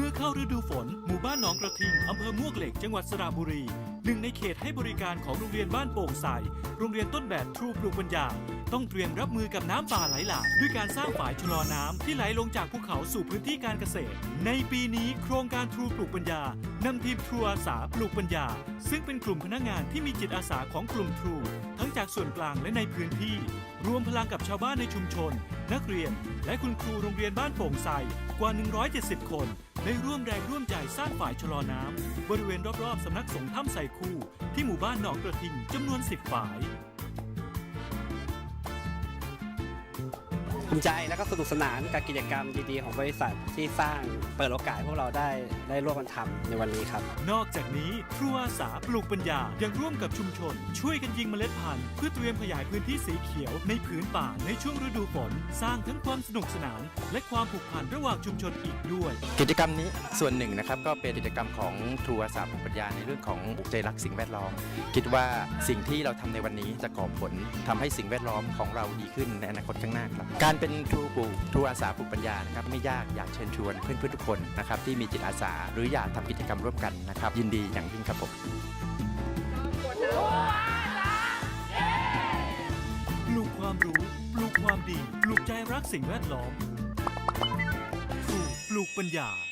มื่อเข้าฤดูฝน หมู่บ้านหนองกระทิง อำเภอมวกเหล็ก จังหวัดสระบุรี หนึ่งในเขตให้บริการของโรงเรียนบ้านโป่งใส โรงเรียนต้นแบบทรูปลูกปัญญา ต้องเตรียมรับมือกับน้ำป่าไหลหลากด้วยการสร้างฝายชะลอน้ำที่ไหลลงจากภูเขาสู่พื้นที่การเกษตร ในปีนี้โครงการทรูปลูกปัญญานำทีมทรูอาสาปลูกปัญญา ซึ่งเป็นกลุ่มพนักงานที่มีจิตอาสาของกลุ่มทรูทั้งจากส่วนกลางและในพื้นที่ รวมพลังกับชาวบ้านในชุมชน นักเรียน และคุณครูโรงเรียนบ้านโป่งไทรกว่า 170 คน ได้ร่วมแรงร่วมใจสร้างฝ่ายชะลอน้ำบริเวณรอบๆสำนักสงฆ์ถ้ำใส่คู่ ที่หมู่บ้านหนองกระทิงจำนวน 10 ฝ่าย ภูมิใจและก็สนุกสนานกับกิจกรรมดีๆ ของบริษัทที่สร้างเปิดโอกาสให้พวกเราได้ได้ร่วมกันทำในวันนี้ครับ นอกจากนี้ครูอาสาปลูกปัญญายังร่วมกับชุมชน ช่วยกันยิงเมล็ดพันธุ์เพื่อเตรียมขยายพื้นที่สีเขียวในผืนป่าในช่วงฤดูฝน สร้างทั้งความสนุกสนาน และความผูกพันระหว่างชุมชนอีกด้วย กิจกรรมนี้ส่วนหนึ่งนะครับก็เป็นกิจกรรมของทรูอาสาภูมิปัญญาในเรื่องของใจรักสิ่งแวดล้อม คิดว่าสิ่งที่เราทำในวันนี้จะก่อผลทำให้สิ่งแวดล้อมของเราดีขึ้นในอนาคตข้างหน้าครับการเป็นทูปลูกทูอาสาปลูกปัญญานะครับไม่ยากอยากเชิญชวนเพื่อนๆทุกคนนะครับที่มีจิตอาสาหรืออยากทำกิจกรรมร่วมกันนะครับ ยินดีอย่างยิ่งครับผมปลูกความรู้ปลูกความดี ปลูกใจรักสิ่งแวดล้อมปลูกปลูกปัญญา